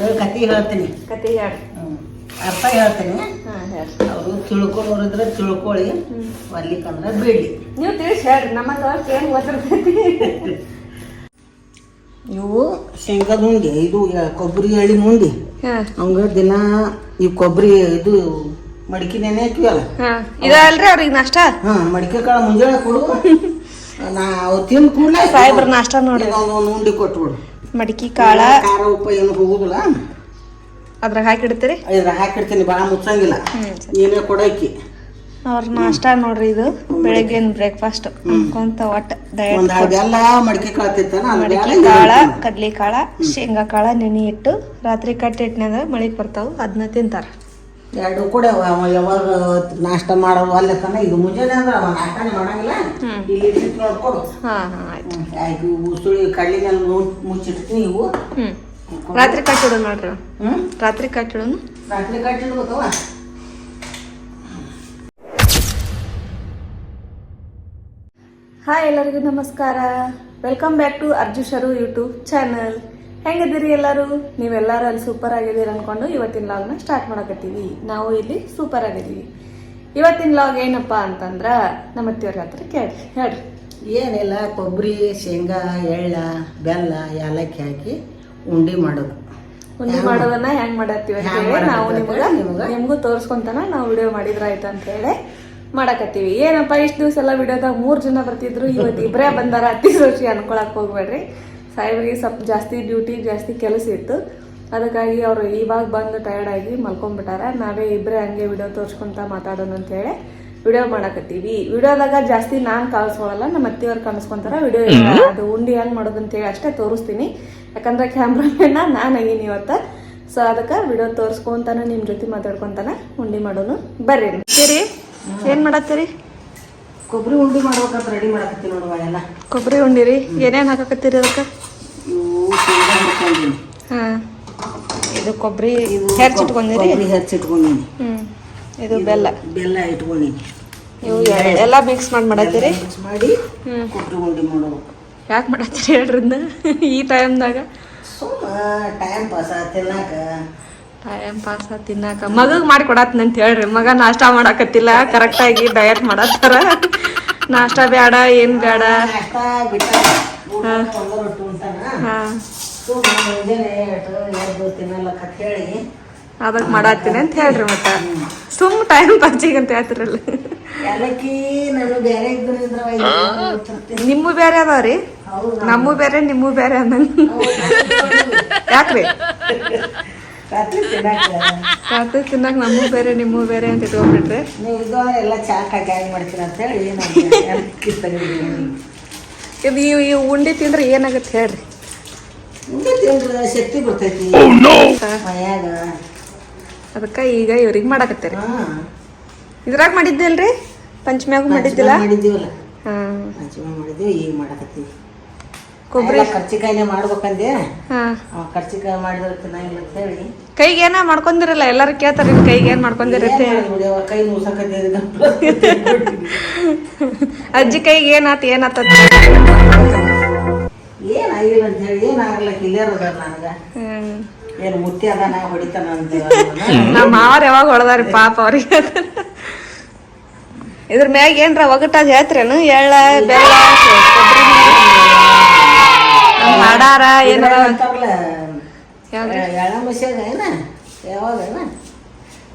ಒಂದು ಕತೆ ಹೇಳ್ತೀನಿ. ಕತೆ ಹೇಳಿ. ಅರ್ಥ ಹೇಳ್ತೀನಿ. ಅವರು ತಿಳ್ಕೊಂಡ್ರೆ ತಿಳ್ಕೊಳ್ಳಿ ಬರ್ಲಿಕ್ಕಂದ್ರೆ ಬಿಡಿ ನೀವು ತಿಳಿಸಿ ಹೇಳ್ರಿ ನಮ್ಮದು ಏನು ಗೊತ್ತಿರ್ತೈತಿ ಇವು ಶೇಂಗಾದ ಉಂಡಿ ಇದು ಕೊಬ್ಬರಿ ಎಳಿ ಉಂಡಿ ಹಂಗ ಅವಂಗ ದಿನ ಈ ಕೊಬ್ಬರಿ ಇದು ಮಡಿಕೆ ನೆನೆ ಹಾಕಿವಲ್ಲ ಇದಲ್ರಿ ಅವ್ರಿಗೆ ನಾಷ್ಟ? ಹಾ ಮಡಿಕೆ ಕಾಳು ಮುಂಜಾನೆ ಕೊಡು. ನಾ ಅವ್ರು ತಿಂದು ಕೂಡಲೇ ಸಾಹೇಬ್ರ ನಾಷ್ಟ ನೋಡಿ ಒಂದು ಉಂಡಿ ಕೊಟ್ಬಿಡು. ಮಡಿಕೆ ಕಾಳ. ಖಾರ ಉಪ್ಪು ಏನು ಹೋಗುದಿಲ್ಲ. ಅದ್ರಾಗ ಹಾಕಿಡ್ತೀರಿ? ಇದ್ರಾಗ ಹಾಕಿಡ್ತೀನಿ ಭಾಳ ಮುಚ್ಚಂಗಿಲ್ಲ. ಏನೇ ಕೊಡಾಕಿ. ಅವ್ರ ನಾಷ್ಟ ನೋಡ್ರಿ ಇದು. ಬೆಳಗ್ಗಿನ ಬ್ರೇಕ್ಫಾಸ್ಟ್ ಅನ್ಕೊಂತ ಒಟ್ಟ ಮಡಿಕೆ ಕಾಳು ಕಡ್ಲಿ ಕಾಳ ಶೇಂಗಾ ಕಾಳ ನೆನೆ ಇಟ್ಟು ರಾತ್ರಿ ಕಟ್ಟಿಟ್ನ್ಯಾಗ ಮಳಿಗೆ ಬರ್ತಾವ ಅದನ್ನ ತಿಂತಾರ. ಎರಡು ಕೂಡ ಅವ ಯಾವಾಗ ನಾಷ್ಟ ಮಾಡೋ ಅಲ್ಲ ತನ ಇದು ಮುಂಜಾನೆ ಅಂದ್ರೆ ಅವ ನಾಷ್ಟನೇ ಮಾಡಂಗಿಲ್ಲ. ಇಲ್ಲಿ ಇಟ್ಟು ನೋಡ್ಕೊಡು ಹಾ ಹಾ ಆಯ್ತು. ಉಸುಳಿ ಮೇಲೆ ಮುಚ್ಚಿಡ್ತೀನಿ ಇವು. ರಾತ್ರಿ ಕಟ್ಟಿಡು ನೋಡ್ರಿ ಹ್ಮ್? ರಾತ್ರಿ ಕಟ್ಟಿಡು ರಾತ್ರಿ ಕಟ್ಟಿಡ್ಬೇಕವ ಹಾಯ್ ಎಲ್ಲರಿಗೂ ನಮಸ್ಕಾರ. Welcome back to Arzoo Sharu YouTube channel ಹೆಂಗಿದ್ದೀರಿ ಎಲ್ಲರೂ? ನೀವೆಲ್ಲರೂ ಅಲ್ಲಿ ಸೂಪರ್ ಆಗಿದ್ದೀರಿ ಅನ್ಕೊಂಡು ಇವತ್ತಿನ ಲಾಗ್ನ ಸ್ಟಾರ್ಟ್ ಮಾಡಕತ್ತೀವಿ. ನಾವು ಇಲ್ಲಿ ಸೂಪರ್ ಆಗಿದ್ದೀವಿ. ಇವತ್ತಿನ ಲಾಗ್ ಏನಪ್ಪಾ ಅಂತಂದ್ರ ನಮ್ಮ ಅತ್ತಿಯವ್ರ ಹತ್ರ ಕೇಳಿ ಹೇಳ್ರಿ. ಏನಿಲ್ಲ ಕೊಬ್ಬರಿ ಶೇಂಗಾ ಎಳ್ಳ ಬೆಲ್ಲ ಏಲಕ್ಕಿ ಹಾಕಿ ಉಂಡಿ ಮಾಡೋದು. ಉಂಡಿ ಮಾಡೋದನ್ನ ಹೆಂಗ್ ಮಾಡತ್ತೀವಿ ಹೇಳಿ ನಾವು ನಿಮ್ಗೆ ನಿಮ್ಗ? ತೋರಿಸ್ಕೊಂತಾನ ನಾವು ವಿಡಿಯೋ ಮಾಡಿದ್ರ ಆಯ್ತು ಅಂತ ಹೇಳಿ ಮಾಡಕತ್ತೀವಿ. ಏನಪ್ಪ ಇಷ್ಟು ದಿವಸ ಎಲ್ಲ ವಿಡಿಯೋದಾಗ ಮೂರ್ ಜನ ಬರ್ತಿದ್ರು ಇವತ್ತು ಇಬ್ಬರೇ ಬಂದಾರ ಅತಿ ಸೋಚಿ ಅನ್ಕೊಳಕ್ ಹೋಗ್ಬೇಡ್ರಿ. ಸಾಹೇಬ್ರಿಗೆ ಸ್ವಲ್ಪ ಜಾಸ್ತಿ ಡ್ಯೂಟಿ ಜಾಸ್ತಿ ಕೆಲಸ ಇತ್ತು. ಅದಕ್ಕಾಗಿ ಅವರು ಇವಾಗ ಬಂದು ಟಯರ್ಡ್ ಆಗಿ ಮಲ್ಕೊಂಡ್ಬಿಟ್ಟಾರ. ನಾವೇ ಇಬ್ಬರೇ ಹಂಗೆ ವಿಡಿಯೋ ತೋರಿಸ್ಕೊಂತ ಮಾತಾಡೋಣ ಅಂತ ಹೇಳಿ ವಿಡಿಯೋ ಮಾಡಕತ್ತೀವಿ. ವಿಡಿಯೋದಾಗ ಜಾಸ್ತಿ ನಾನ್ ಕಾಣಿಸ್ಕೊಳಲ್ಲ ನಮ್ಮ ಅತ್ತಿಯವ್ರು ಕಾಣಿಸ್ಕೊಂತಾರ. ವಿಡಿಯೋ ಅದು ಉಂಡಿ ಹೆಂಗೆ ಮಾಡೋದು ಅಂತ ಹೇಳಿ ಅಷ್ಟೇ ತೋರಿಸ್ತೀನಿ. ಯಾಕಂದ್ರೆ ಕ್ಯಾಮ್ರಾಮನ್ನ ನಾನು ಆಗೀನಿ ಇವತ್ತ. ಸೊ ಅದಕ್ಕೆ ವಿಡಿಯೋ ತೋರಿಸ್ಕೊಂತಾನ ನಿಮ್ಮ ಜೊತೆ ಮಾತಾಡ್ಕೊಂತಾನ ಉಂಡಿ ಮಾಡೋನು. ಬರ್ರಿ. ಸರಿ ಏನು ಮಾಡತ್ತೀರಿ? ಕೊಬ್ಬರಿ ಉಂಡಿ ಮಾಡ್ಬೇಕಂತ ರೆಡಿ ಮಾಡಕತ್ತೀವಿ ನೋಡುವ ಎಲ್ಲ ಕೊಬ್ಬರಿ ಉಂಡಿರಿ ಏನೇನ್ ಹಾಕಕತ್ತೀರಿ ಅದಕ್ಕೆ? ಇವು ಶೇಂಗಾ ಇದು ಕೊಬ್ಬರಿ ಹೆಚ್ಚಿಟ್ಕೊಂಡಿರಿ ಕೊಬ್ಬರಿ ಹೆಚ್ಚಿಟ್ಕೊಂಡಿನಿ ಹ್ಮ್. ಇದು ಬೆಲ್ಲ. ಬೆಲ್ಲ ಇಟ್ಕೊಂಡಿನಿ. ಇವು ಎಲ್ಲ ಮಿಕ್ಸ್ ಮಾಡಿ ಮಾಡತ್ತೀರಿ? ಮಿಕ್ಸ್ ಮಾಡಿ ಕೊಬ್ಬರಿ ಉಂಡಿ ಮಾಡೋದು. ಯಾಕೆ ಮಾಡತ್ತೀರಿ ಹೇಳ್ರಿ ಈ ಟೈಮ್ದಾಗ ಸುಮ್ಮ ಟೈಮ್ ಪಾಸ್ ತಿನ್ನಾಕ. ಟೈಮ್ ಪಾಸ್ ತಿನ್ನಾಕ. ಮಗು ಮಾಡಿ ಹೇಳ್ರಿ. ಮಗ ನಾಷ್ಟ ಮಾಡಾಕತ್ತಿಲ್ಲ. ಕರೆಕ್ಟಾಗಿ ಡಯಟ್ ಮಾಡತ್ತಾರ. ನಾಷ್ಟ ಬೇಡ ಏನ್ ಬೇಡ ನಾಷ್ಟ ಬಿಟ್ಟ ಒಂದ ರೊಟ್ಟಿ ಉಂಟಾನ ಹಾ. ಸುಮ್ಮ ಮುಂಜಾನೆ ಎಟ್ಟು ಎದ್ದು ತಿನ್ನಲಕ್ಕ ಹೇಳಿ ಅದಕ್ ಮಾಡಾತಿನ ಅಂತ ಹೇಳ್ರಿ ಮತ್ತ. ಸುಮ್ ಟೈಮ್ ಪಾಸಿಗೆ ಅಂತ ಹೇಳ್ತಿರಲ್ಲ. ನಿಮ್ಮ ಬೇರೆ ಅದಾವ್ರಿ? ನಮ್ಮೂ ಬೇರೆ ನಿಮ್ಮ ಬೇರೆ ಅಂದಂಗ ಯಾಕ್ರಿ? ರಾತ್ರಿ ತಿನ್ನಾಕ ನಮ್ಮ ಬೇರೆ ನಿಮ್ಮ ಬೇರೆ ಅಂತ ಇಟ್ಕೊಂಡ್ಬಿಟ್ರೆ. ಎಲ್ಲ ಚಾಕ್ ಹಾಕಿ ಅಂತ ಹೇಳಿ ಇದು ಈ- ಉಂಡಿ ತಿಂದ್ರೆ ಏನಾಗತ್ತೆ ಹೇಳ್ರಿ? ತಿಂದ್ರೆ ಶಕ್ತಿ ಬರ್ತೈತಿ ಮನ್ಯಾಗ ಅದಕ್ಕೆ ಈಗ ಇವ್ರಿಗೆ ಮಾಡಾಕತ್ತೀರಿ. ಇದ್ರಾಗ ಮಾಡಿದ್ದಲ್ರಿ? ಪಂಚಮ್ಯಾಗು ಮಾಡಿದ್ದಿಲ್ಲ? ಮಾಡಿದ್ದೀವಲ್ಲ. ಹಾಂ. ಹಂಚಿನ ಮಾಡಿದ್ದೀವಿ ಈಗ ಮಾಡಕತ್ತೀವಿ. ಕೊಬ್ಬರಿ ಕರ್ಚಿಕಾಯಿನೇ ಮಾಡ್ಬೇಕಂದೆ. ಕರ್ಚಿಕಾಯಿ ಮಾಡಿದ್ರೆ ತಿನ್ನಂಗಿಲ್ಲ ಅಂತ ಹೇಳಿ. ಕೈಗೆ ಏನ ಮಾಡ್ಕೊಂಡಿರಲ್ಲ ಎಲ್ಲರೂ ಕೇಳ್ತಾರೆ ಕೈಗೆ ಏನು ಮಾಡ್ಕೊಂಡಿರತ್ತೆ ಕೈ ಅಜ್ಜಿ ಕೈಗೆ ಏನಾತ ಏನಾತ ಏನಾಗಿಲ್ಲ ಅಂತ ಹೇಳಿ ಕಿಲಿಯರ್ ಅದ ನನಗ. ಏನು ಮುತ್ತಿ ನಾ ಹೊಡಿತಾನ ಅಂತ ನಮ್ಮ ಮಾವ್ರ ಯಾವಾಗ ಹೊಡೆದಾರಿ ಪಾಪ ಅವ್ರಿಗೆ. ಇದ್ರ ಮ್ಯಾಗ ಏನ್ರ ಒಗಟ ಅದ್ ಹೇಳ್ತ್ರೇನು? ಎಳ್ಳ ಬೆಲ್ಲ ಕೊಬ್ಬರಿ ಮಾಡಾರ ಏನಾರ ಅಂತಾರಲ್ಲ? ಎಳ್ಳ ಮಸ್ಯಾಗ ಏನ? ಯಾವಾಗ ಏನ?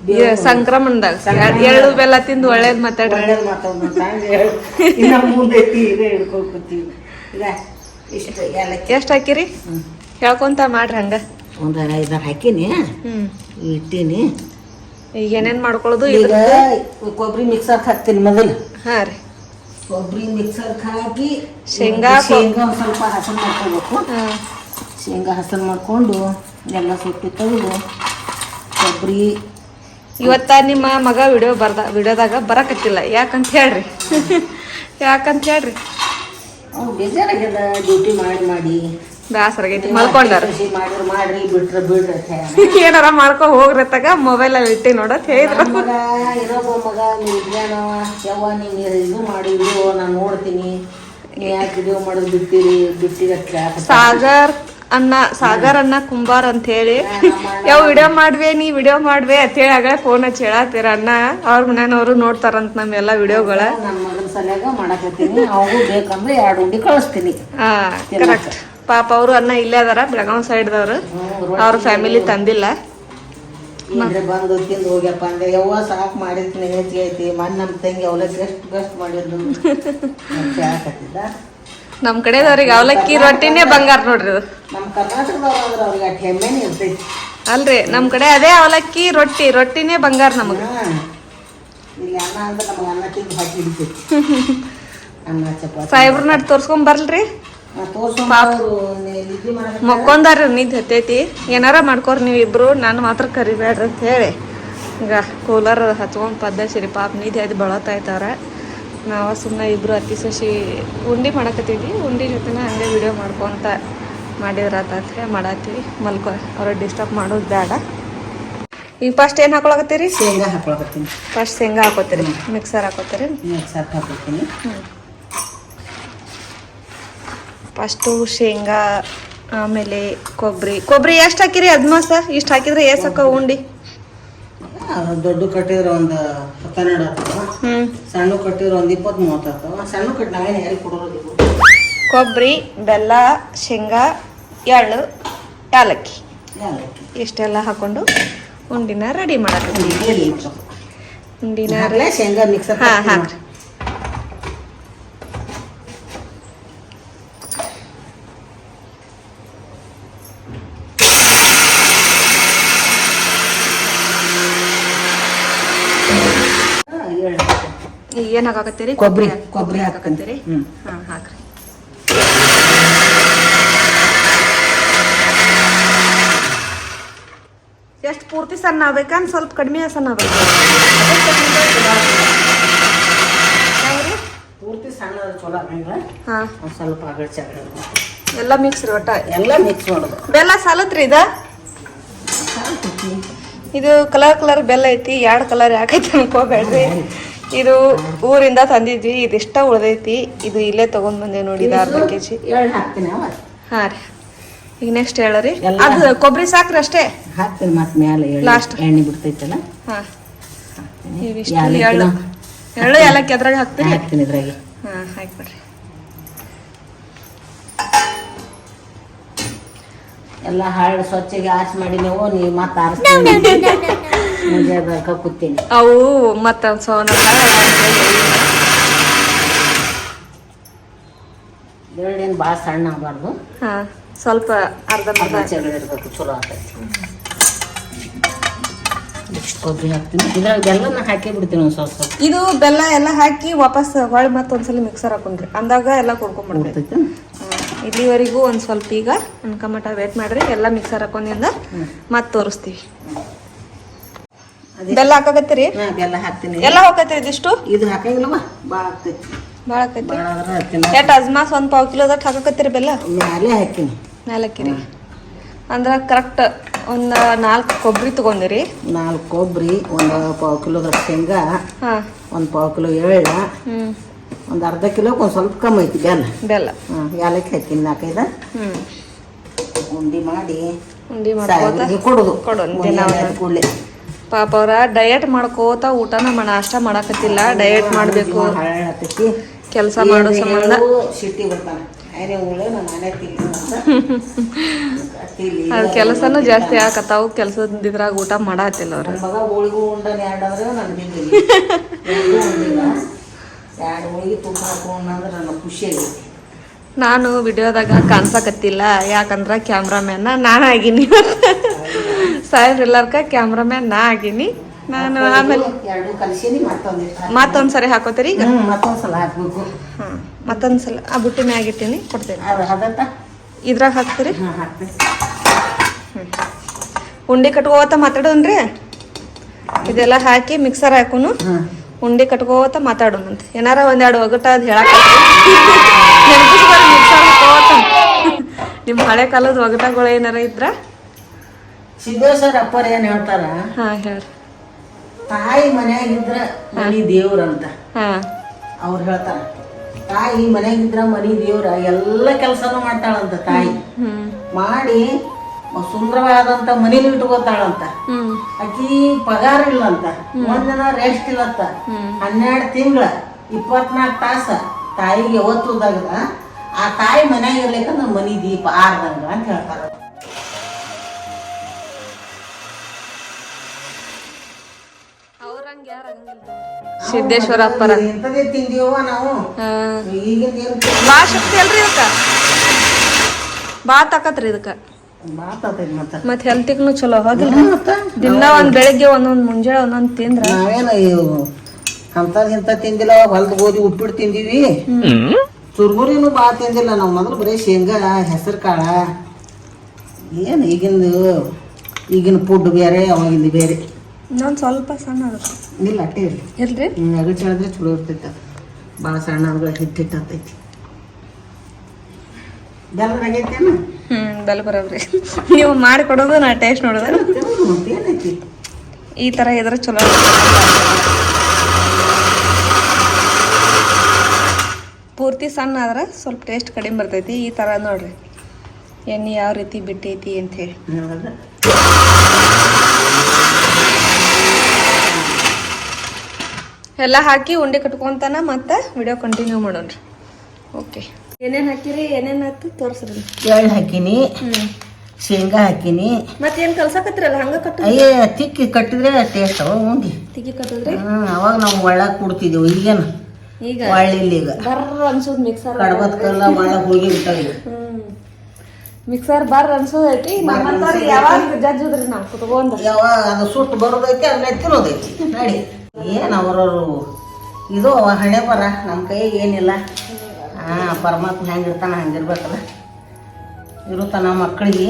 ಈ ಸಂಕ್ರಮಣದಾಗ. ಎಳ್- ಎಳ್ಳು ಬೆಲ್ಲ ತಿಂದು ಒಳ್ಳೇದ್ ಮಾತಾಡ್ರಿ. ಒಳ್ಳೇದು ಮುಂದೆ ಹಿಡ್ಕೊಂಡ್ ಕೂತೀವಿ. ಇಷ್ಟು ಏಲಕ್ಕಿ. ಎಷ್ಟ್ ಹಾಕಿರಿ? ಹೇಳ್ಕೊಂತ ಮಾಡ್ರಿ ಹಂಗ. ಒಂದು ಐದಾರು ಹಾಕಿನಿ. ಇಟ್ಟೀನಿ. ಈಗ ಏನೇನು ಮಾಡ್ಕೊಳ್ಳೋದು ಈಗ ಕೊಬ್ಬರಿ ಮಿಕ್ಸರ್ ಹಾಕ್ತೀನಿ ಮೊದಲು. ಹಾ ರೀ. ಕೊಬ್ಬರಿ ಮಿಕ್ಸರ್ ಹಾಕಿ ಶೇಂಗಾ ಶೇಂಗಾ ಒಂದ್ ಸ್ವಲ್ಪ ಹಸನ್ ಮಾಡ್ಕೋಬೇಕು. ಶೇಂಗಾ ಹಸನ್ ಮಾಡ್ಕೊಂಡು ಎಲ್ಲ ಸುಟ್ಟು ತೆಗೆದು ಕೊಬ್ಬರಿ ಇವತ್ತ ನಿಮ್ಮ ಮಗ ವಿಡಿಯೋ ಬರ್ದ ವಿಡಿಯೋದಾಗ ಬರಕತ್ತಿಲ್ಲ. ಯಾಕಂತ ಹೇಳ್ರಿ? ಯಾಕಂತ ಹೇಳ್ರಿ? ಬೇಜಾರಾಗ್ಯದ ಡ್ಯೂಟಿ ಮಾಡಿ ಮಾಡಿ. ಬ್ಯಾಸರಾಗೈತಿ ಮಲ್ಕೊಂಡಾರ. ಕೃಷಿ ಮಾಡಿದ್ರೆ ಮಾಡ್ರಿ ಬಿಟ್ರೆ ಬಿಡ್ರಿ. ಏನಾರ ಮಾಡ್ಕೊ ಹೋಗ್ರತ್ತಾಗ ಮೊಬೈಲ್ ಅಲ್ಲಿ ಇಟ್ಟಿ ನೋಡತ್ ಹೇಳಿದ್ರ. ಮಗ ಇರೋ ಮಗ ನೀನು ಯವ್ವ ನೀನು ಇದು ಮಾಡಿ ನಾನು ನೋಡ್ತೀನಿ. ಯಾಕೆ ವಿಡಿಯೋ ಮಾಡೋದು ಬಿಟ್ಟಿರಿ ಬಿಟ್ಟಿರತ್ತ ಸಾಗರ್ ಅನ್ನ ಸಾಗರ್ ಅನ್ನ ಕುಂಬಾರ್ ಅಂತ ಹೇಳಿ ಯಾವ ವಿಡಿಯೋ ಮಾಡ್ವೆ ನೀ ವಿಡಿಯೋ ಮಾಡ್ವೆ ಅಂತ ಹೇಳಿ ಆಗ ಫೋನ್ ಹಚ್ಚಿ ಹೇಳತ್ತೀರ ಅನ್ನ ಅವ್ರ ಮನೆಯವರು ನೋಡ್ತಾರಂತ ನಮ್ಮೆಲ್ಲ ವಿಡಿಯೋಗಳ. ಕರೆಕ್ಟ್ ಪಾಪ ಅವರು ಅನ್ನ ಇಲ್ಲೇ ಅದಾರ ಬೆಳಗಾವ್ ಸೈಡ್ದವ್ರು ಅವ್ರ ಫ್ಯಾಮಿಲಿ ತಂದಿಲ್ಲ. ಬಂದು ತಿಂದು ಹೋಗ್ಯಪ್ಪ ಅಂದ್ರೆ ಯವ್ವ ಸಾಕು ಮಾಡಿರ್ತೀನಿ ಹೆಚ್ಚಿಗೆ ಐತಿ. ಮನ್ ನಮ್ಮ ತಂಗಿ ಅವಲಕ್ಕಿ ಎಷ್ಟು ಬೆಸ್ಟ್ ಮಾಡಿದ್ದು ಅಂತ ಹೇಳಕತ್ತಿದ್ದ ನಮ್ ಕಡೆದವ್ರಿಗೆ ಅವಲಕ್ಕಿ ರೊಟ್ಟಿನೇ ಬಂಗಾರ ನೋಡ್ರಿ ಅದು. ನಮ್ಮ ಅವ್ರಿಗೆ ಹೆಮ್ಮೆನೇ ಇರ್ತೈತಿ. ಅಲ್ರಿ ನಮ್ ಕಡೆ ಅದೇ ಅವಲಕ್ಕಿ ರೊಟ್ಟಿ ರೊಟ್ಟಿನೇ ಬಂಗಾರ ನಮಗ. ಇಲ್ಲಿ ಅನ್ನ ಅಂದ್ರೆ ನಮಗೆ ಅನ್ನ ತಿಂದು ಹಾಕಿ ಹಿಡಿತೈತಿ. ಅನ್ನ ಚಪಾತಿ. ಸಾಹೇಬ್ರ ನಡ್ ತೋರ್ಸ್ಕೊಂಡ್ ಬರ್ಲ್ರಿ. ತೋರ್ಸೋರು ನಿದ್ದೆ ಮಕ್ಕೊಂದಾರ ನಿದ್ ಹತ್ತೈತಿ. ಏನಾರ ಮಾಡ್ಕೋರಿ ನೀವು ಇಬ್ರು ನಾನು ಮಾತ್ರ ಕರಿಬೇಡ್ರಿ ಅಂತ ಹೇಳಿ. ಈಗ ಕೂಲರ್ ಹಚ್ಕೊಂಡ್ ಪದ್ಧತಿ ಪಾಪ ನಿದ್ದೆ ಅದು ಬಳತಾಯ್ತಾರ ನಾವು ಸುಮ್ಮನೆ ಇಬ್ಬರು ಅತ್ತಿ ಸಸಿ ಉಂಡಿ ಮಾಡಕತ್ತೀವಿ. ಉಂಡಿ ಜೊತೆನ ಹಂಗೆ ವಿಡಿಯೋ ಮಾಡ್ಕೊತ ಮಾಡಿದ್ರಾತ ಮಾಡತ್ತೀವಿ. ಮಲ್ಕೊ ಅವ್ರ ಡಿಸ್ಟರ್ಬ್ ಮಾಡೋದು ಬೇಡ ಈಗ ಫಸ್ಟ್ ಏನು ಹಾಕೊಳಕತ್ತೀರಿ? ಶೇಂಗಾ ಹಾಕೊಳಕತ್ತೀನಿ. ಫಸ್ಟ್ ಶೇಂಗಾ ಹಾಕೋತೀರಿ. ಮಿಕ್ಸರ್ ಹಾಕೋತೀರಿ? ಮಿಕ್ಸರ್ ಹಾಕೋತೀನಿ. ಫಸ್ಟು ಶೇಂಗಾ ಆಮೇಲೆ ಕೊಬ್ಬರಿ ಕೊಬ್ಬರಿ ಎಷ್ಟು ಹಾಕಿರಿ? ಅದ್ಮಾಸ ಇಷ್ಟು ಹಾಕಿದ್ರೆ ಏಸಕ್ಕ ಹಾಕ ಉಂಡಿ? ದೊಡ್ಡ ಕಟ್ಟಿದ್ರೆ ಒಂದು ಹತ್ತೆರಡು ಆಗ್ತವ ಸಣ್ಣ ಕಟ್ಟಿದ್ರೆ ಒಂದು ಇಪ್ಪತ್ತು ಮೂವತ್ತು ಆಗ್ತವ ಸಣ್ಣ ಕಟ್ಟಿ ನಾವೇನು ಯಾರಿಗೆ ಕೊಡೋದು ಕೊಬ್ಬರಿ ಬೆಲ್ಲ ಶೇಂಗಾ ಎಳ್ಳು ಯಾಲಕ್ಕಿ. ಇಷ್ಟೆಲ್ಲ ಹಾಕೊಂಡು ಉಂಡಿನ ರೆಡಿ ಎಲ್ಲಿ ಉಂಡಿನ ಶೇಂಗಾ ಮಿಕ್ಸರ್ ಹಾಂ ಹಾಕ್ರಿ. ಈಗ ಏನು ಹಾಕಾಕತ್ತೀರಿ ಕೊಬ್ಬರಿ ಕೊಬ್ಬರಿ ಹಾಕತ್ತೀರಿ ಹಾಂ ಹಾಕ್ರಿ. ಎಷ್ಟು ಪೂರ್ತಿ ಸಣ್ಣ ಆಗ್ಬೇಕಂದ್ ಸ್ವಲ್ಪ ಕಡಿಮೆ ಸಣ್ಣ ಆಗ್ಬೇಕು? ಪೂರ್ತಿ ಸಣ್ಣ ಚಲೋ ಹಾಂ. ಸ್ವಲ್ಪ ಎಲ್ಲ ಮಿಕ್ಸ್ ರೀ ಒಟ್ಟ? ಎಲ್ಲ ಮಿಕ್ಸ್ ಮಾಡೋದು. ಬೆಲ್ಲ ಸಾಲತ್ರಿ ಇದ? ಇದು ಕಲರ್ ಕಲರ್ ಬೆಲ್ಲ ಐತಿ ಎರಡು ಕಲರ್ ಯಾಕೈತಿ ಅನ್ಕೋಬೇಡ್ರಿ? ಇದು ಊರಿಂದ ತಂದಿದ್ವಿ ಇದಿಷ್ಟ ಉಳ್ದೈತಿ ಇದು ಇಲ್ಲೇ ತಗೊಂಡ್ ಬಂದೆ ನೋಡಿ ಇದು ಅರ್ಧ ಕೆ ಜಿ ಹಾ ರೀ. ಈಗ ನೆಕ್ಸ್ಟ್ ಹೇಳ್ರಿ. ಅದು ಕೊಬ್ಬರಿ ಸಾಕ್ರಿ ಅಷ್ಟೇ. ಹಾಕ್ತೀನಿ ಮತ್ತೆ ಮ್ಯಾಲೆ ಲಾಸ್ಟ್. ಎಣ್ಣೆ ಬಿಡ್ತೈತಲ್ಲ? ಹಾ. ಹಾಕ್ತೀನಿ. ಇವಿಷ್ಟು ಎಳ್ಳು. ಎಳ್ಳು ಏಲಕ್ಕಿ ಅದ್ರಾಗ ಹಾಕ್ತೀನಿ ಹಾಕ್ತೀನಿ ಇದ್ರಾಗ. ಹಾ ಹಾಕ್ಬಿಡ್ರಿ ಎಲ್ಲ ಹಾಳು ಸ್ವಚ್ಛಗೆ ಆರ್ಸ್ ಮಾಡಿ ನೀವು ನೀವು ಮತ್ತೆ ಕೂತೀನಿ ಅವು ಮತ್ತ ಸೋನ ಎಳ್ಳೇನು ಭಾಳ ಸಣ್ಣ ಆಗಬಾರ್ದು. ಹಾ ಸ್ವಲ್ಪ ಅರ್ಧ ಮರ್ಧ ಚಗಡ ಇರ್ಬೇಕು ಚಲೋ ಆಗ್ತೈತಿ. ಕೊಬ್ಬರಿ ಹಾಕ್ತೀನಿ. ಇದ್ರಾಗ ಬೆಲ್ಲನ ಹಾಕಿ ಬಿಡ್ತೀನಿ ಒಂದು ಸ್ವಲ್ಪ ಸ್ವಲ್ಪ. ಇದು ಬೆಲ್ಲ ಎಲ್ಲ ಹಾಕಿ ವಾಪಸ್ ಹೊಳ್ಳಿ ಮತ್ತೆ ಒಂದ್ಸಲ ಮಿಕ್ಸರ್ ಹಾಕೊಂಡ್ರಿ. ಅಂದಾಗ ಎಲ್ಲ ಕೊಡ್ಕೊಂಡ್ಬಿಡ್ರಿ ಬಿಡ್ತೈತಿ ಇಲ್ಲಿವರೆಗೂ ಒಂದು ಸ್ವಲ್ಪ ಈಗ ಅನ್ಕಮಟ ವೇಟ್ ಮಾಡ್ರಿ. ಎಲ್ಲ ಮಿಕ್ಸರ್ ಹಾಕೊಂಡಿಂದ ಮತ್ತೆ ತೋರಿಸ್ತೀವಿ. ಬೆಲ್ಲ ಹಾಕಾಕತ್ತೀರಿ? ಬೆಲ್ಲ ಹಾಕ್ತೀನಿ. ಎಲ್ಲ ಹೋಗತ್ತೀರಿ ಇದಿಷ್ಟು? ಇದು ಹಾಕಂಗಿಲ್ಲವ ಭಾಳ ಆಗ್ತೈತಿ ಭಾಳ ಆಕೈತಿ ಭಾಳ ಆದ್ರೆ ಹಾಕ್ತೀನಿ. ಎಟ್ ಅಜ್ಮಾಸ್ ಒಂದು ಪಾವು ಕಿಲೋದಟ್ಟು ಹಾಕಾಕತ್ತೀರಿ ಬೆಲ್ಲ? ಮ್ಯಾಲೆ ಹಾಕಿನಿ ನಾಲ್ಕಿರಿ ಅಂದ್ರೆ ಕರೆಕ್ಟ್ ಒಂದು ನಾಲ್ಕು ಕೊಬ್ಬರಿ ತಗೊಂಡಿರಿ. ನಾಲ್ಕು ಕೊಬ್ಬರಿ ಒಂದು ಪಾವು ಕಿಲೋದ ಶೇಂಗಾ ಹಾಂ. ಒಂದು ಪಾವು ಕಿಲೋ ಎಳ್ಳ ಹ್ಞೂ ಒಂದು ಅರ್ಧ ಕಿಲೋ ಒಂದು ಸ್ವಲ್ಪ ಕಮ್ಮಿ ಐತಿ ಬೆಲ್ಲ. ಬೆಲ್ಲ. ಹಾಂ ಯಾಲಕ್ಕಿ ಹಾಕಿನಿ ನಾಲ್ಕೈದು. ಹ್ಞೂ ಉಂಡಿ ಮಾಡಿ ಉಂಡಿ ಮಾಡಿ ಕೊಡುದು. ಕೊಡೋದು ದಿನ ಕೂಡ್ಲೆ. ಪಾಪ ಅವ್ರ ಡಯಟ್ ಮಾಡ್ಕೋತ ಊಟನ ಮಾಡ ನಾಷ್ಟ ಮಾಡಕತ್ತಿಲ್ಲ ಡಯಟ್ ಮಾಡಬೇಕು. ಕೆಲಸ ಮಾಡೋ ಸಂಬಂಧ. ಅದ್ ಕೆಲಸನೂ ಜಾಸ್ತಿ ಆಕತ್ತಾವು ಕೆಲಸದಿದ್ರಾಗ ಊಟ ಮಾಡತ್ತಿಲ್ಲ ಅವ್ರ. ನಾನು ವಿಡಿಯೋದಾಗ ಕಾಣ್ಸಕತ್ತಿಲ್ಲ ಯಾಕಂದ್ರ ಕ್ಯಾಮ್ರಾಮ್ಯಾನ ನಾನಾಗಿನಿ ಆಗೀನಿ ಸಾಹೇಬ್ರ ಎಲ್ಲಾರ್ಕ ಕ್ಯಾಮ್ರಾಮ್ಯಾನ್ ನಾ ಆಗಿನಿ. ನಾನು ಆಮೇಲೆ ಎರಡು ಸರಿ ಹಾಕೋತೀರಿ ಈಗ? ಮತ್ತೊಂದ್ಸಲ ಹಾಕ್ಬೇಕು. ಹ್ಮ್ ಮತ್ತೊಂದ್ಸಲ ಆ ಬುಟ್ಟಿ ಇಟ್ಟಿನಿ ಕೊಡ್ತೇನೆ. ಇದ್ರಾಗ ಹಾಕ್ತೀರಿ? ಉಂಡೆ ಕಟ್ಕೋತ ಮಾತಾಡೋನ್ರಿ? ಇದೆಲ್ಲ ಹಾಕಿ ಮಿಕ್ಸರ್ ಹಾಕೋನು. ಉಂಡೆ ಉಂಡಿ ಕಟ್ಕೋತ ಮಾತಾಡೋಣಂತ. ಏನಾರ ಒಂದೆರಡು ಒಗಟ ಅದು ಹೇಳಕ್ ಮಿಕ್ಸರ್ ಹಾಕೋತ. ನಿಮ್ಮ ಹಳೆ ಕಾಲದ ಒಗಟಗಳು ಏನಾರ ಇದ್ರ? ಸಿದ್ದೇಶ್ವರ ಅಪ್ಪರ್ ಏನ್ ಹೇಳ್ತಾರ? ಹಾ ತಾಯಿ ಮನ್ಯಾಗಿದ್ರ ಮನಿ ದೇವ್ರಂತ. ಹಾ. ಅವ್ರು ಹೇಳ್ತಾರ ತಾಯಿ ಮನ್ಯಾಗಿದ್ರ ಮನಿ ದೇವ್ರ ಎಲ್ಲ ಕೆಲಸನೂ ಮಾಡ್ತಾಳಂತ ತಾಯಿ. ಮಾಡಿ ಸುಂದರವಾದಂತ ಮನೇಲಿ ಇಟ್ಕೋತಾಳಂತ. ಅಕ್ಕಿ ಆಕಿ ಪಗಾರ ಇಲ್ಲಂತ. ಒಂದಿನ ರೆಸ್ಟ್ ಇಲ್ಲಂತ. ಹನ್ನೆರಡು ತಿಂಗಳ ಇಪ್ಪತ್ನಾಲ್ಕು ತಾಸ ತಾಯಿಗೆ ಯಾವತ್ತು ಆ ತಾಯಿ ಮನ್ಯಾಗ ಇರ್ಲಿಕ್ಕಂದ್ರ ಮನಿ ದೀಪ ಆರ್ದಂಗ ಅಂತ ಹೇಳ್ತಾರ ಸಿದ್ದೇಶ್ವರಪ್ಪರ ಅಪ್ಪರ. ಬಾ ಶಕ್ತಿ ಅಲ್ರಿ ಇದಕ್ಕ. ಬಾ ತಾಕತ್ರಿ ಇದಕ್ಕ. ಮತ್ ಹೆಲ್ತಿಗ್ನು ಚಲೋ. ಹೋಗಿಲ್ಲ ದಿನ ಒಂದ್ ಬೆಳಿಗ್ಗೆ ಒಂದೊಂದ್ ಮುಂಜಾನೆ ಒಂದೊಂದ್ ತಿಂದ್ರ? ಇಂಥ ತಿಂದಿಲ್ಲ ಹೊಲ್ದ ಗೋಧಿ ಉಪ್ಪಿಟ್ಟು ತಿಂದಿವಿ. ಚುರ್ಮುರಿನೂ ಭಾಳ ತಿಂದಿಲ್ಲ ನಾವು. ಮೊದಲು ಬರೀ ಶೇಂಗಾ ಹೆಸರು ಕಾಳ. ಏನು ಈಗಿಂದು? ಈಗಿನ ಫುಡ್ ಬೇರೆ ಅವಾಗಿಂದು ಬೇರೆ. ಇನ್ನೊಂದು ಸ್ವಲ್ಪ ಸಣ್ಣ ಆಗುತ್ತೆ ಇಲ್ಲ ಅಟ್ಟೆ ಇರಲಿ. ಇಲ್ರಿ ಅಗಚ ಹೇಳಿದ್ರೆ ಚಲೋ ಇರ್ತೈತೆ. ಅದು ಭಾಳ ಸಣ್ಣ ಅಂದ್ರೆ ಹಿಟ್ಟು ಹಿಟ್ಟು ಆಗ್ತೈತಿ ಬೆಲ್ಲ ಆಗೈತೇನು ಹ್ಮ್ ಬೆಲ್ಲ ಬರೋಬ್ರಿ ನೀವು ಮಾಡಿ ಕೊಡೋದು ನಾ ಟೇಸ್ಟ್ ನೋಡೋದು. ಏನೈತಿ ಈ ತರ ಇದ್ರೆ ಚಲೋ. ಪೂರ್ತಿ ಸಣ್ಣ ಆದ್ರೆ ಸ್ವಲ್ಪ ಟೇಸ್ಟ್ ಕಡಿಮೆ ಬರ್ತೈತಿ. ಈ ತರ ನೋಡ್ರಿ. ಎಣ್ಣೆ ಯಾವ ರೀತಿ ಬಿಟ್ಟೈತಿ ಅಂತ ಹೇಳಿ ಹೌದಾ? ಎಲ್ಲ ಹಾಕಿ ಉಂಡೆ ಕಟ್ಕೊಂತಾನ ಮತ್ತೆ ವಿಡಿಯೋ ಕಂಟಿನ್ಯೂ ಮಾಡೋಣ್ರಿ ಓಕೆ ಏನೇನ್ ಹಾಕಿರಿ ಏನೇನ್ ಹಾಕಿ ತೋರ್ಸ್ರಿ. ಎಳ್ಳು ಹಾಕಿನಿ ಶೇಂಗಾ ಹಾಕಿನಿ. ಮತ್ತೇನ್ ಕಲ್ಸಕತ್ರಲ್ಲ ಹಂಗ ಕಟ್ಟ ಅಯ್ಯ ತಿಕ್ಕಿ ಕಟ್ಟಿದ್ರೆ ಟೇಸ್ಟ್ ಅವ ಉಂಡಿ. ತಿಕ್ಕಿ ಕಟ್ಟಿದ್ರೆ? ಅವಾಗ ನಾವು ಒಳ್ಳಾಗ ಕೊಡ್ತಿದ್ದೆವು ಈಗೇನು. ಈಗ ಒಳ್ಳಿಲ್ಲ ಈಗ. ಬರ್ರ ಅನ್ಸೋದು ಮಿಕ್ಸರ್ ಕಡಬದ ಒಳಗ್ ಹೋಗಿ ಹ್ಮ್. ಮಿಕ್ಸರ್ ಬರ್ರ ಅನ್ಸೋದೈತಿ ನಮ್ಮಂತವ್ರಿಗೆ ಯಾವಾಗ ಜಜ್ಜುದ್ರಿ ನಾವು ಕುತ್ಕೊಂಡು ಯಾವಾಗ ಅದು ಸುಟ್ಟು ಬರೋದೈತಿ ಅದನ್ನ ತಿನ್ನೋದೈತಿ. ನಡಿ. ಏನು ಅವ್ರವ್ರು? ಇದು ಹಣೆ ಬರ ನಮ್ಮ ಕೈಗೆ ಏನಿಲ್ಲ. ಹಾ ಪರಮಾತ್ಮ ಹೆಂಗಿರ್ತಾನ ಹಂಗಿರ್ಬೇಕಲ್ಲ ಇರುತ್ತಾನ ಮಕ್ಕಳಿಗೆ.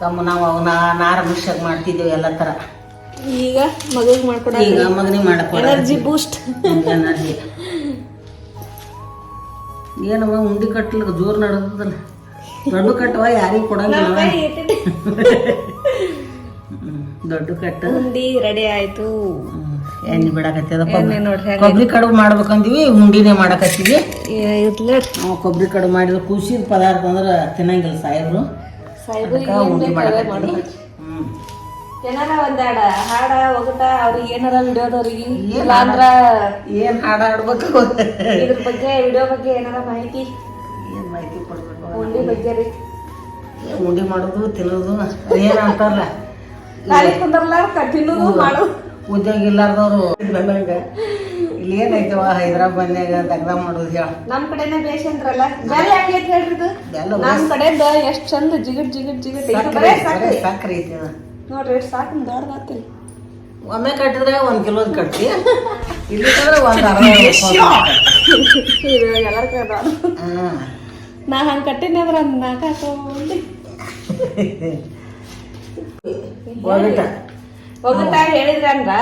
ತಮ್ಮ ನಾವು ಅವನ ನಾರ ಮಿಶ್ರಾಗ ಮಾಡ್ತಿದ್ದೇವೆ ಎಲ್ಲ ಥರ ಈಗ ಮಗುಗ್ ಮಾಡ್ಕೊಡ ಈಗ ಮಗನಿಗೆ ಮಾಡಕ್ಕೆ ಎನರ್ಜಿ ಬೂಸ್ಟ್ ಎನರ್ಜಿ ಏನಮ್ಮ ಉಂಡಿ ಕಟ್ಲಿಕ್ಕೆ ಜೋರು ನಡೆದಲ್ಲ ದೊಡ್ಡ ಕಟ್ಟವ ಯಾರಿಗೂ ಕೊಡಂಗಿಲ್ಲ. ದೊಡ್ಡ ಕಟ್ಟು. ಉಂಡಿ ರೆಡಿ ಆಯ್ತು. ಎಣ್ಣೆ ಬಿಡಕತ್ತದ ಎಣ್ಣೆ ನೋಡ್ರಿ ಹೆಂಗ್ ಕೊಬ್ಬರಿ ಕಡುಬು ಮಾಡ್ಬೇಕಂದಿವಿ ಉಂಡಿನೇ ಮಾಡಕತ್ತೀವಿ. ಇರ್ಲಿ. ನಾವು ಕೊಬ್ಬರಿ ಕಡುಬು ಮಾಡಿದ್ರೆ ಕುಸಿದ ಪದಾರ್ಥ ಅಂದ್ರೆ ತಿನ್ನಂಗಿಲ್ಲ ಸಾಹೇಬ್ರು. ಸಾಹೇಬ್ರಿಗೆ ಅದಕ್ಕ ಏನ್ ಉಂಡಿ ಬೇಕಾದ್ರೆ ಮಾಡಕತ್ತೀವಿ. ಮಾಡ್ಬೇಕು. ಹ್ಮ್. ಏನಾರ ಒಂದಾಡ ಹಾಡ ಒಗಟ ಅವ್ರಿಗೆ ಏನಾರ ವಿಡಿಯೋದವ್ರಿಗೆ ಏನ್ ಇಲ್ಲ ಅಂದ್ರ ಏನ್ ಹಾಡ ಆಡ್ಬೇಕು ಇದ್ರ ಬಗ್ಗೆ ವಿಡಿಯೋ ಬಗ್ಗೆ ಏನಾರ ಮಾಹಿತಿ? ಏನ್ ಮಾಹಿತಿ ಕೊಡ್ಬೇಕು? ಉಂಡಿ ಬಗ್ಗೆ ರೀ. ಏನ್ ಉಂಡಿ ಮಾಡೋದು ತಿನ್ನೋದು ಏನಂತಾರ ಅಂತಾರಲ್ಲ ಖಾಲಿ ಕುಂದ್ರಲ್ಲ ತಿನ್ನೋದು ಮಾಡೋದು ಉದ್ಯೋಗ ಇಲ್ಲಾರ್ದವ್ರು. ಬಂದಂಗ. ಇಲ್ಲಿ ಏನೈತವ ಹೈದ್ರಾಬಾದ್ನ್ಯಾಗ ದಗ್ದ ಮಾಡೋದು ಹೇಳ. ನಮ್ ಕಡೆನೇ ಬೇಷ್ ಅಂದ್ರಲ್ಲ ಬೆಲ್ಲ ಹೆಂಗೈತಿ ಹೇಳ್ರಿ ಇದು ಬೆಲ್ಲ ನಮ್ ಕಡೆಯಿಂದ ಎಷ್ಟ್ ಚಂದ ಜಿಗಿಟ್ ಜಿಗಿಟ್ ಜಿಗಿಟ್ ಇದು ಬರೇ ಐತಿ, ಸಾಕ್ರಿ ಬರೇ ಸಕ್ರೆ ಐತಿ ಇದು. ನೋಡ್ರಿ ಎಷ್ಟ್ ಸಾಕು ದೊಡ್ಡದಾತಿಲ್ಲ ಒಮ್ಮೆ ಕಟ್ಟಿದ್ರೆ ಒಂದ್ ಕಿಲೋದ್ ಕಟ್ಟಿ ಇಲ್ಲಿ ಕಟ್ಟಿದ್ರೆ ಒಂದ್ ಇದು ಎಲ್ಲಾರ ನಾ ಹಂಗ್ ಕಟ್ಟಿನಿ ಅದ್ರ ಹಾಕೊಂಡಿ ಹೋಗಿಟ್ಟ ಹೋಗುತ್ತಾ ಹೇಳಿದ್ರ ಅಂದ್ರ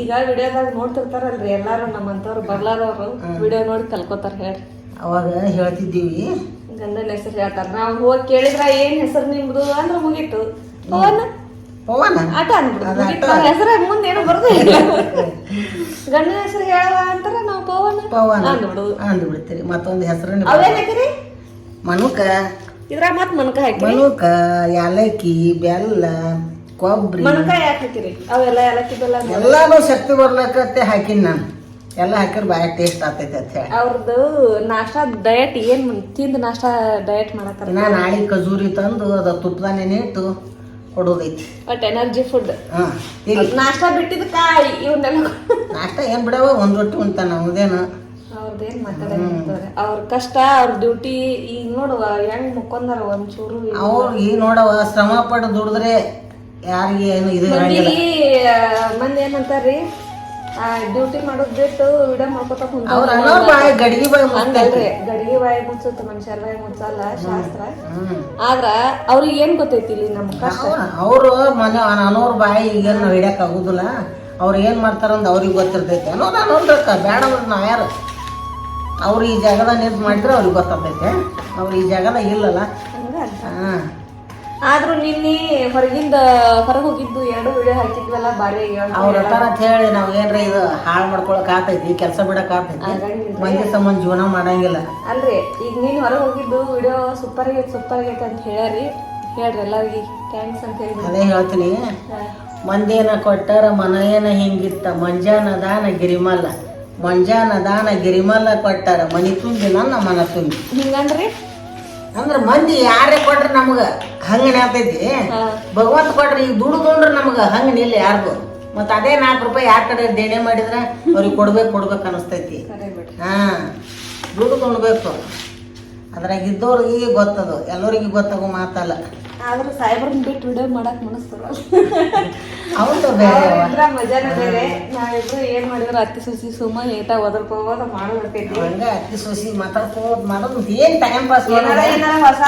ಈಗ ವಿಡಿಯೋದಾಗ ನೋಡ್ತಿರ್ತಾರಲ್ರಿ ಎಲ್ಲಾರು ನಮ್ಮಂತವ್ರು ಬರ್ಲಾದವ್ರು ವಿಡಿಯೋ ನೋಡಿ ಕಲ್ಕೋತಾರ ಹೇಳ್ರಿ. ಅವಾಗ ಹೇಳ್ತಿದ್ದೀವಿ. ಗಂಡನ ಹೆಸರು ಹೇಳ್ತಾರ. ನಾವ್ ಹೋಗಿ ಕೇಳಿದ್ರ ಏನ್ ಹೆಸರು ನಿಮ್ದು ಅಂದ್ರ ಮುಗೀತು. ಪವನ್? ಪವನ? ಆಟ ಅನ್ಬಿಡ್ತು ಹೆಸರ ಮುಂದೆ ಏನು ಬರ್ದು ಗಂಡನ ಹೆಸರು ಹೇಳವ ಅಂತಾರ ನಾವ್ ಪವನ್? ಪವನ. ಅಂದ್ಬಿಡು ಅಂದ್ಬಿಡ್ತೀರಿ. ಮತ್ತೊಂದು ಹೆಸರು ಅವೇನಕ್ರಿ ಮನುಕ. ಇದ್ರ ಮತ್ ಮನ್ಕ ಹಾಕಿ ಮನುಕ ಯಾಲಕ್ಕಿ ಬೆಲ್ಲ. ಕೊಬ್ಬರಿ ಮನ್ಕ ಯಾಕೆ ಹಾಕಿರಿ ಅವೆಲ್ಲ ಏಲಕ್ಕಿ ಬೆಲ್ಲ ಎಲ್ಲಾನು ಶಕ್ತಿ ಬರ್ಲಕತ್ತೆ ಹಾಕಿನ ನಾನು. ಎಲ್ಲ ಹಾಕಿದ್ರೆ ಬಾಯ ಟೇಸ್ಟ್ ಆಗ್ತೈತೆ ಅಂತ ಹೇಳಿ. ಅವ್ರದ್ದು ನಾಷ್ಟಾ ಡಯಟ್ ಏನು ತಿಂದು ನಾಷ್ಟಾ ಡಯಟ್ ಮಾಡತ್ತಾರ? ನಾ ನಾಳೆ ಖಜೂರಿ ತಂದು ಅದ ತುಪ್ಪದ ನೆನೆ ಇಟ್ಟು ಕೊಡೋದೈತಿ ಬಟ್ ಎನರ್ಜಿ ಫುಡ್ ಹಾ ನಾಷ್ಟ ನಾಷ್ಟಾ ಬಿಟ್ಟಿದ್ದಕ್ಕ ಇವನ್ನೆಲ್ಲ ನಾಷ್ಟ ಏನು ಬಿಡವ ಒಂದು ರೊಟ್ಟಿ ಉಣ್ತಾನ ನಮ್ದೇನು ಏನು ಮಾತಾಡೋದು ಅವ್ರ ಕಷ್ಟ ಅವ್ರ ಡ್ಯೂಟಿ ಈಗ ನೋಡುವ ಹೆಂಗ್ ಮುಕ್ಕೊಂದಾರ ಒಂಚೂರು. ಅವ್ರು ಈ ನೋಡವ ಶ್ರಮ ಪಟ್ಟು ದುಡಿದ್ರೆ ಯಾರಿಗೆ ಏನು ಇದು ಇರಂಗಿಲ್ಲ. ಮಂದಿ ಏನಂತಾರ್ರಿ? ಡ್ಯೂಟಿ ಮಾಡೋದ್ ಬಿಟ್ಟು ವಿಡಿಯೋ ಮಾಡ್ಕೊತ ಕುಂತ ಅವ್ರ ಅನ್ನೋರ್ ಬಾಯಿ ಗಡಿಗೆ ಬಾಯಿ ಹಂಗಲ್ರಿ. ಗಡಿಗೆ ಬಾಯಿ ಮುಚ್ಚುತ್ತೆ ಮನುಷ್ಯರ ಬಾಯಿ ಮುಚ್ಚಲ್ಲ ಶಾಸ್ತ್ರ. ಆದ್ರ ಅವ್ರಿಗೆ ಏನ್ ಗೊತ್ತೈತಿ ಇಲ್ಲಿ ನಮ್ಮ ಕಷ್ಟ? ಅವರು ಮನೆ ಅನ್ನೋರ್ ಬಾಯಿ ಈಗೇನು ಹಿಡಿಯಕ್ ಆಗುದಿಲ್ಲ. ಅವ್ರು ಏನ್ ಮಾಡ್ತಾರಂದ್ ಅವ್ರಿಗೆ ಗೊತ್ತಿರ್ತೈತೆ. ನಾನು ಅನ್ಬೇಕ ಬೇಡ ನಾ ಯಾರು? ಅವ್ರು ಈ ಜಾಗದ ನಿಂತು ಮಾಡಿದ್ರೆ ಅವ್ರಿಗೆ ಗೊತ್ತಾಗ್ತೈತೆ. ಅವ್ರು ಈ ಜಾಗದ ಇಲ್ಲಲ್ಲ. ಹಾ. ಆದ್ರೂ ನಿನ್ನೆ ಹೊರಗಿಂದ ಹೊರಗೆ ಹೋಗಿದ್ದು ಎರಡು ವಿಡಿಯೋ ಹಾಕಿದ್ವಲ್ಲ ಬಾರಿ ಅವ್ರ ಹತ್ರ ಅಂತ ಹೇಳಿ ನಾವ್ ಏನ್ರ ಇದು ಹಾಳು ಮಾಡ್ಕೊಳಕ್ ಆತೈತಿ ಕೆಲಸ ಬಿಡಕ್ ಆತೈತಿ. ಮಂದಿ ಸಂಬಂಧ ಜೀವನ ಮಾಡಂಗಿಲ್ಲ. ಅಲ್ರಿ ಈಗ ನೀನ್ ಹೊರಗೆ ಹೋಗಿದ್ದು ವಿಡಿಯೋ ಸೂಪರ್ ಆಗೈತೆ ಸೂಪರ್ ಆಗೈತೆ ಅಂತ ಹೇಳ್ರಿ. ಹೇಳ್ರಿ ಎಲ್ಲರಿಗೆ ಥ್ಯಾಂಕ್ಸ್ ಅಂತ ಹೇಳಿ. ಅದೇ ಹೇಳ್ತೀನಿ. ಮಂದೇನ ಕೊಟ್ಟಾರ ಮನೆಯೇನ ಹಿಂಗಿತ್ತ ಮಂಜಾನ ದಾನ ಗಿರಿಮಲ್ಲ. ಮಂಜಾನ ದಾನ ಗಿರಿಮಲ್ಲ ಕೊಟ್ಟಾರ ಮನಿ ತುಂಬಿ ನನ್ನ ಮನ ತುಂಬಿ. ಹಿಂಗಂದ್ರಿ? ಅಂದ್ರ ಮಂದಿ ಯಾರೇ ಕೊಟ್ರ ನಮಗ ಹಂಗ ನಾತೈತಿ. ಭಗವಂತ ಕೊಟ್ರ ಈಗ ದುಡ್ಕೊಂಡ್ರ ನಮಗ ಹಂಗ ನಿಲ್ಲ ಯಾರಿಗೂ. ಮತ್ತ ಅದೇ ನಾಲ್ಕು ರೂಪಾಯಿ ಯಾರ ಕಡೆ ದೇಣೆ ಮಾಡಿದ್ರ ಅವ್ರಿಗೆ ಕೊಡ್ಬೇಕು ಕೊಡ್ಬೇಕು ಅನಸ್ತೈತಿ. ಹಾ. ದುಡ್ಡು ತೊಗೊಂಡ್ಬೇಕು ಅದ್ರಾಗ ಇದ್ದವ್ರಿಗೆ ಗೊತ್ತದು ಎಲ್ಲರಿಗೆ ಗೊತ್ತಾಗೋ ಮಾತಲ್ಲ. ಆದ್ರೂ ಸಾಹೇಬ್ರನ್ನ ಬಿಟ್ಟು ವಿಡಿಯೋ ಮಾಡಕ್ ಮನಸ್ಸು ಹೌದು ಬೇರೆ ಮಜಾನ ಬೇರೆ. ನಾವಿಬ್ರು ಏನ್ ಮಾಡಿದ್ರು ಅತ್ತಿ ಸುಸಿ ಸುಮ್ಮ ಏಟ ಒದರ್ಕೋದ ಮಾಡೋದಕ್ಕೈತಿ ಹಂಗ ಅತ್ತಿ ಸೊಸಿ ಮಾತಾಡ್ಕೋದ್ ಮಾಡೋದು ಏನ್ ಟೈಮ್ ಪಾಸ್ ಏನಾರ ಏನಾರ ಹೊಸ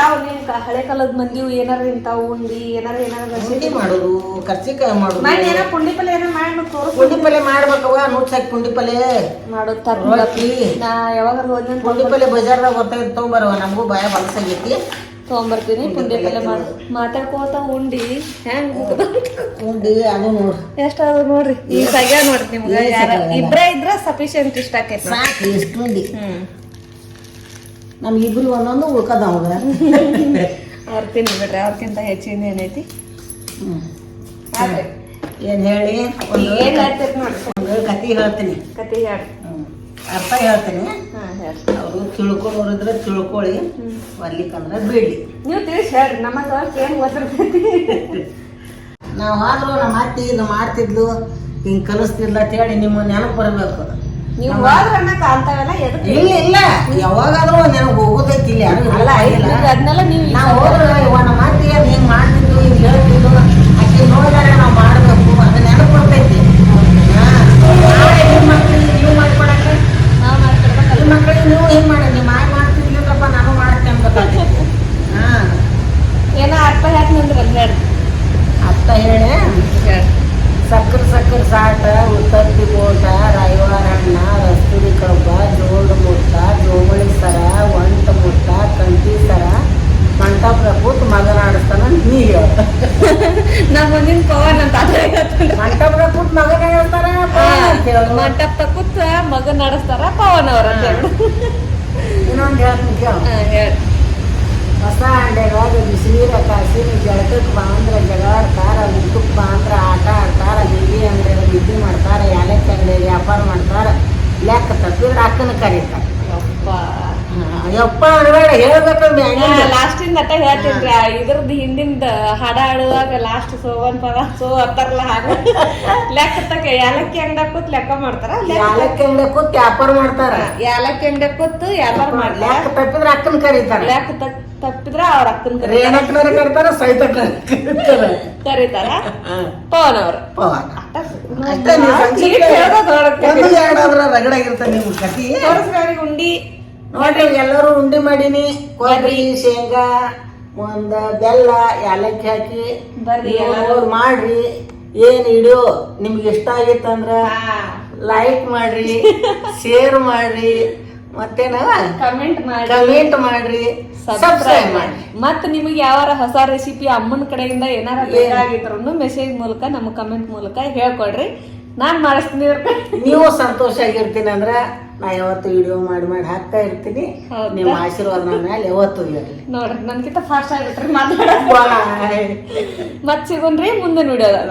ಕ- ಹಳೆ ಕಾಲದ ಮಂದಿವು ಏನಾರ ಇಂತಾವ್ ಉಂಡಿ ಏನಾರ ಏನಾರ ನಸಿ- ಮಾಡೋದು ಕರ್ಚಿಕಾಯಿ ಮಾಡೋದು. ನಾನು ಏನೋ ಪುಂಡಿ ಪಲ್ಲೆ ಏನೋ ಮಾಡ್ಬೇಕು ತೋರಿಸ್. ಪುಂಡಿ ಪಲ್ಲೆ ಮಾಡ್ಬೇಕವ ನುಚ್ಚಾಕಿ ಪುಂಡಿ ಪಲ್ಲೆ ಮಾಡೋದ್ ತರ್ ನಾ ಯಾವಾಗ ಹೋದ್ನ ಪುಂಡಿ ಪಲ್ಲೆ ಬಜಾರ್ದಾಗ ಗೊತ್ತಾಗಿ ಬರವ ನಮಗೂ ಭಯ ಬಲಸಾಗೈತಿ ತಗೊಂಬರ್ತೀನಿ ಪುಂಡಿ ಪಲ್ಲೆ ಮಾಡ್ ಮಾತಾಡ್ಕೋತ ಉಂಡಿ. ಹೆಂಗ್ ಉಂಡಿ ಅದು ನೋಡ್ರಿ ಎಷ್ಟಾದ್ರು ನೋಡ್ರಿ. ಈ ಸಗ್ಯ ನೋಡ್ರಿ ನಿಮ್ಗೆ ಯಾರ ಇಬ್ರೇ ಇದ್ರ ಸಫಿಶಿಯಂಟ್ ಇಷ್ಟ ಆಕೈತಿ ಸಾಕು ಎಷ್ಟು ಉಂಡಿ. ನಮ್ಗಿಬ್ರು ಒಂದೊಂದು ಉಳ್ಕದ ಅವಾಗ ಅವ್ರ ತಿನ್ನಿ ಬಿಡ್ರಿ ಅವ್ರಕ್ಕಿಂತ ಹೆಚ್ಚಿನ ಏನೈತಿ? ಏನ್ ಹೇಳಿ? ಏನ್ ಹೇಳ್ತೀರಿ ನೋಡ್ರಿ? ಕತಿ ಹೇಳ್ತೀನಿ. ಕತಿ ಹ್ಮ್. ಅರ್ಥ ಹೇಳ್ತೀನಿ. ಅವರು ತಿಳ್ಕೊಂಡ್ರೆ ತಿಳ್ಕೊಳ್ಳಿ. ಬರ್ಲಿಕ್ಕಂದ್ರೆ ಬಿಡ್ಲಿ. ನೀವು ತಿಳಿಸಿ ಹೇಳ್ರಿ ನಮ್ಮ ಏನು ಓದಿರ್ತೈತಿ ನಾವು ಆದ್ರೂ ನಮ್ಮ ಅತ್ತಿ ಇದು ಮಾಡ್ತಿದ್ಲು ಹಿಂಗೆ ಕಲಿಸ್ತಿದ್ಲ ಅಂತ ಹೇಳಿ ನಿಮ್ಮ ನೆನಪು ಬರಬೇಕು. ನೀವು ಹೋದ್ರ ಅನ್ನಕ ಅಂತಾವೆಲ್ಲ ಎದಕ್ಕೆ ಇಲ್ಲ ಇಲ್ಲ. ಯಾವಾಗಾದ್ರೂ ನೆನಪು ಹೋಗೋದೈತಿ ಇಲ್ಲಿ ಅಲ್ಲ ಇಲ್ಲ. ಅದನ್ನೆಲ್ಲ ನೀವು ನಾವು ಹೋದ್ರೆ ನಮ್ಮ ಅತ್ತಿ ಅದು ಹಿಂಗ್ ಮಾಡ್ತಿದ್ಲು ಹಿಂಗ್ ಹೇಳ್ತಿದ್ಲು ಅಕ್ಕಿ ನೋಡಿದಾಗ ನಾವು ಮಾಡ್ಬೇಕು ಅದು ನೆನಪು ಬರ್ತೈತಿ ಹಾ. ನಾಳೆ ನಿಮ್ಮ ಮಕ್ಳಿಗೆ ನೀವು ಮಾಡ್ಕೊಡಕ್ಕೆ ನಾವು ಮಕ್ಳಿಗೆ ನೀವು ಹಿಂಗ್ ಮಾಡಿ ನಿಮ್ಮ ಮಾಯ ಮಾಡ್ತಿದ್ಲಪ್ಪ ನಾನು ಮಾಡಕ್ಕೆ ಅನ್ಬೇಕಾಗ್ತೈತಿ ಹಾ. ಏನೋ ಅರ್ಥ ಹೇಳ್ತೀನಿ ಹೇಳ್ರಿ ಅತ್ತ ಹೇಳಿ. ಸಕ್ಕರೆ ಸಕ್ಕರೆ ಸಾಟ ಉತ್ತತ್ತಿ ಬೋಟ ರಾಯವಾರ ಹಣ್ಣ ರಸ್ತುರಿ ಕಬ್ಬ ಜೋಳು ಮುಟ್ಟ ಜೋಗುಳಿ ಸರ ಒಂಟ ಮುಟ್ಟ ಕಂಟಿ ಸರ ಮಂಟಪದ ಕೂತ್ ಮಗನಾಡಿಸ್ತಾನ ನೀ ಹೇಳ ನಾ ಮುಂದಿನ ಪವನ್ ಅಂತ ಅದೇ ಹೇಳ್ತಾನ್ರಿ. ಮಂಟಪದ ಕೂತ್ ಮಗನ ಹೇಳ್ತಾರ ಮಂಟಪ ಕೂತ್ ಮಗ ನಡೆಸ್ತಾರ ಪವನ್ ಅವ್ರ ಅಂತ ಹೇಳಿ ಇನ್ನೊಂದು ಹೇಳ್ತೀನಿ ಕೇಳು ಹಾ, ಹೇಳ್ರಿ ಹೊಸ ಅಂಡೆಗಾಗ ಬಿಸಿನೀರ ಕಾಸಿ ಜಳಕಕ್ಕೆ ಬಾಂದ್ರ ಜಗಾಡ್ತಾರ ಊಟಕ್ಕೆ ಬಾಂದ್ರ ಆಟ ಆಡ್ತಾರ ಬೀದಿ ಅಂಗಡಿಯಾಗ ಬಿದ್ದಿ ಮಾಡ್ತಾರ ಯಾಲಕ್ಕಿ ಅಂಗಡಿಯಾಗ ವ್ಯಾಪಾರ ಮಾಡ್ತಾರ ಲೆಕ್ಕ ತಪ್ಪಿದ್ರೆ ಅಕ್ಕನ ಕರೀತಾರ ಯಪ್ಪ ಹಂಗಿಲ್ಲ. ಲಾಸ್ಟಿಂದ ಅಟ್ಟ ಹೇಳ್ತೀನಿ ಇದ್ರದ್ದು ಹಿಂದಿಂದ ಹಾಡ ಹಾಡುವಾಗ ಲಾಸ್ಟ್ ಸೋವನ್ ಪದ ಸೋ ಅತ್ತಾರಲ್ಲ ಹಾಗ. ಲೆಕ್ಕ ತಕ ಯಾಲಕ್ಕಿ ಅಂಗಡ ಕೂತ್ ಲೆಕ್ಕ ಮಾಡ್ತಾರ? ಯಾಲಕ್ಕಿ ಅಂಗಡಿಯಾಗ ಕೂತ್ ವ್ಯಾಪಾರ ಮಾಡ್ತಾರ. ಯಾಲಕ್ಕಿ ಅಂಗಡ ಕೂತ್ ವ್ಯಾಪಾರ ಮಾಡ್ಲ ಲೆಕ್ಕ ತಪ್ಪಿದ್ರ ಅಕ್ಕನ ಕರೀತಾರ. ಲೆಕ್ಕ ತಪ್ಪಿದ್ರ ಅವ್ರ ಅಕ್ಕನ ರೇಣಕ್ಕನರ ಕರೀತಾರ ಸೈತಕ್ಕನ ಕರೀತಾರ. ಆ ಪವನ್. ಅವ್ರ ಪವನ್ ಅಷ್ಟೇ ರಗಡಾಗಿರ್ತಾನೆ ನಿಮ್ಮ ಕತಿ ಉಂಡಿ. ನೋಡ್ರಿ ಎಲ್ಲರೂ ಉಂಡಿ ಮಾಡೀನಿ. ಕೊಬ್ಬರಿ ಶೇಂಗಾ ಒಂದ ಬೆಲ್ಲ ಏಲಕ್ಕಿ ಹಾಕಿ. ಬರ್ರಿ ಎಲ್ಲರೂ. ಮಾಡ್ರಿ. ಏನ್ ವಿಡಿಯೋ ನಿಮ್ಗೆ ಇಷ್ಟ ಆಗಿತ್ತಂದ್ರ ಲೈಕ್ ಮಾಡ್ರಿ ಶೇರ್ ಮಾಡ್ರಿ ಮತ್ತೇನ? ಕಮೆಂಟ್ ಮಾಡಿ ಕಮೆಂಟ್ ಮಾಡ್ರಿ. ಸಬ್ಸ್ಕ್ರೈಬ್ ಮಾಡಿ ಮತ್ತೆ ನಿಮಗೆ ಯಾವಾರ ಹೊಸ ರೆಸಿಪಿ ಅಮ್ಮನ ಕಡೆಯಿಂದ ಏನಾರ ಬೇಕಾಗಿದ್ರು ಮೆಸೇಜ್ ಮೂಲಕ ನಮ್ಮ ಕಮೆಂಟ್ ಮೂಲಕ ಹೇಳ್ಕೊಡ್ರಿ. ನಾನ್ ಮಾಡಿಸ್ತೀನಿ ನೀವು ಸಂತೋಷ ಆಗಿರ್ತೀನಿ ಅಂದ್ರೆ ನಾ ಯಾವತ್ತು ವಿಡಿಯೋ ಮಾಡಿ ಮಾಡಿ ಹಾಕ್ತಾ ಇರ್ತೀನಿ? ನಿಮ್ಮ ಆಶೀರ್ವಾದ ನನ್ನ ಮೇಲೆ ಯಾವತ್ತು ಇರಲಿ. ನೋಡ್ರಿ ನನ್ಗಿಂತ ಫಾಸ್ಟ್ ಆಗಿಬಿಟ್ರಿ ಮಾತಾಡ ಮತ್ತೆ ಮತ್ ಸಿಗೋನ್ರಿ ಮುಂದೆ ವಿಡಿಯೋದಾಗ